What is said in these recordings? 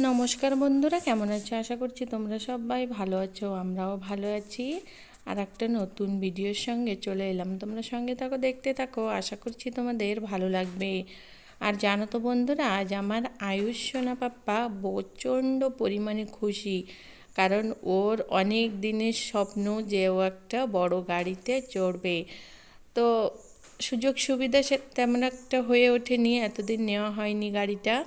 নমস্কার বন্ধুরা, কেমন আছো? আশা করছি তোমরা সবাই ভালো আছো, আমরাও ভালো আছি। আর একটা নতুন ভিডিওর সঙ্গে চলে এলাম। তোমরা সঙ্গে থাকো, দেখতে থাকো, আশা করছি তোমাদের ভালো লাগবে। আর জানো তো বন্ধুরা, আজ আমার আয়ুষ সোনা পাপ্পা প্রচণ্ড পরিমাণে খুশি। কারণ ওর অনেক দিনের স্বপ্ন যে ও একটা বড় গাড়িতে চড়বে। তো সুযোগ সুবিধা সে তেমন একটা হয়ে ওঠেনি, এতদিন নেওয়া হয়নি গাড়িটা।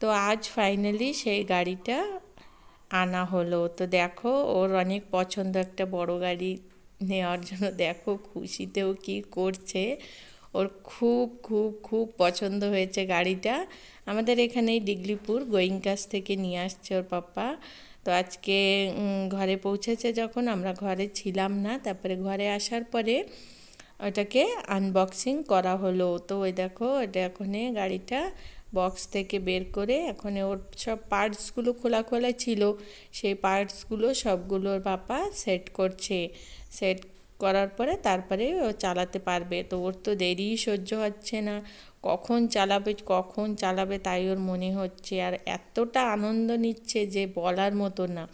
তো আজ ফাইনালি সেই গাড়িটা আনা হলো। তো দেখো, ওর অনেক পছন্দ একটা বড় গাড়ি নেওয়ার জন্য। দেখো খুশিতেও কি করছে। ওর খুব খুব খুব পছন্দ হয়েছে গাড়িটা। আমাদের এখানেই ডিগলিপুর গোয়িংকাস থেকে নিয়ে আসছে ওর পাপ্পা তো আজকে ঘরে পৌঁছেছে যখন, আমরা ঘরে ছিলাম না। তারপরে ঘরে আসার পরে ওটাকে আনবক্সিং করা হলো। তো ওই দেখো এটা এখানে গাড়িটা বক্স থেকে বের করে এখন ওর সব পার্টসগুলো খোলা খোলা ছিল। সেই পার্টসগুলো সবগুলোর পাপা সেট করছে। সেট করার পরে তারপরে ও চালাতে পারবে। তো ওর তো দেরি সহ্য হচ্ছে না। কখন চালাবে কখন চালাবে তাই ওর মনে হচ্ছে। আর এতটা আনন্দ নিচ্ছে যে বলার মতো না।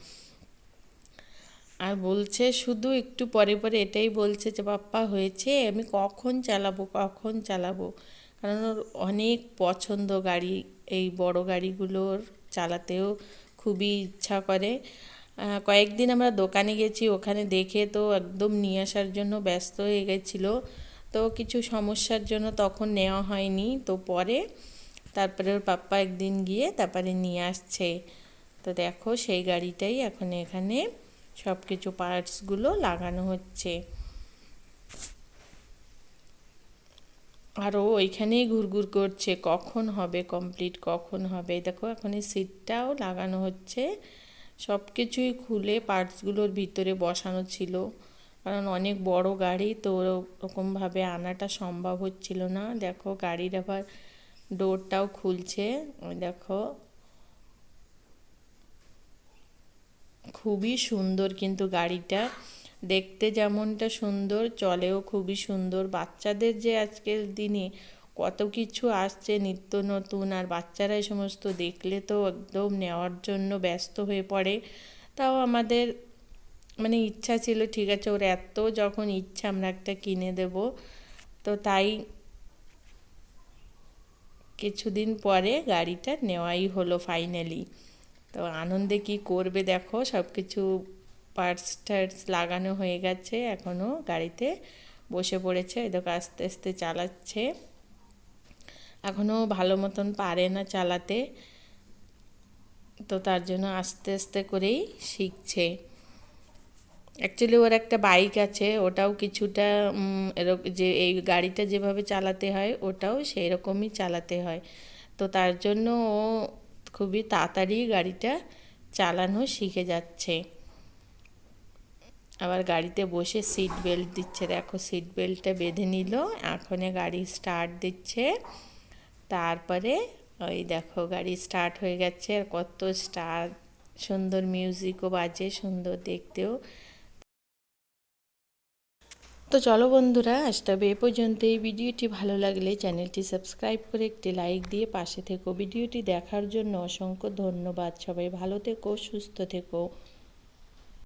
আর বলছে শুধু একটু পরে পরে এটাই বলছে যে, বাপ্পা হয়েছে, আমি কখন চালাবো কখন চালাবো? কারণ ওর অনেক পছন্দ গাড়ি, এই বড় গাড়িগুলোর চালাতেও খুবই ইচ্ছা করে। কয়েকদিন আমরা দোকানে গেছি, ওখানে দেখে তো একদম নিয়ে আসার জন্য ব্যস্ত হয়ে গেছিল। তো কিছু সমস্যার জন্য তখন নেওয়া হয়নি, তো পরে তারপরে ওর পাপ্পা একদিন গিয়ে তারপরে নিয়ে আসছে। তো দেখো সেই গাড়িটাই এখন এখানে সব কিছু পার্টসগুলো লাগানো হচ্ছে। আরও ওইখানেই ঘুরঘুর করছে, কখন হবে কমপ্লিট কখন হবে? দেখো, এখন এই সিটটাও লাগানো হচ্ছে। সব কিছুই খুলে পার্টসগুলোর ভিতরে বসানো ছিল। কারণ অনেক বড় গাড়ি, তো ওরকমভাবে আনাটা সম্ভব হচ্ছিল না। দেখো, গাড়ির আবার ডোরটাও খুলছে। দেখো, খুবই সুন্দর কিন্তু গাড়িটা। দেখতে যেমনটা সুন্দর, চলেও খুবই সুন্দর। বাচ্চাদের যে আজকের দিনে কত কিছু আসছে নিত্য নতুন, আর বাচ্চারা এই সমস্ত দেখলে তো একদম নেওয়ার জন্য ব্যস্ত হয়ে পড়ে। তাও আমাদের মানে ইচ্ছা ছিল, ঠিক আছে, ওর এত যখন ইচ্ছা আমরা একটা কিনে দেব। তো তাই কিছুদিন পরে গাড়িটা নেওয়াই হলো ফাইনালি তো আনন্দে কি করবে দেখো সব কিছু পার্টস টার্টস লাগানো হয়ে গেছে এখনও গাড়িতে বসে পড়েছে এদিকে আস্তে আস্তে চালাচ্ছে। এখনও ভালো মতন পারে না চালাতে, তো তার জন্য আস্তে আস্তে করেই শিখছে। অ্যাকচুয়ালি ওর একটা বাইক আছে, ওটাও কিছুটা এরকম যে এই গাড়িটা যেভাবে চালাতে হয়, ওটাও সেই রকমই চালাতে হয়। তো তার জন্য ও খুবই তাড়াতাড়ি গাড়িটা চালানো শিখে যাচ্ছে। আবার গাড়িতে বসে সিট বেল্ট দিচ্ছে। দেখো সিট বেল্টটা বেঁধে নিল, এখনে গাড়ি স্টার্ট দিচ্ছে। তারপরে ওই দেখো গাড়ি স্টার্ট হয়ে গেছে, আর কত স্টার সুন্দর মিউজিকও বাজে, সুন্দর দেখতেও। তো চলো বন্ধুরা, আজ তবে এ পর্যন্ত এই ভিডিওটি ভালো লাগলে চ্যানেলটি সাবস্ক্রাইব করে একটি লাইক দিয়ে পাশে থেকো। ভিডিওটি দেখার জন্য অসংখ্য ধন্যবাদ। সবাই ভালো থেকো, সুস্থ থেকো।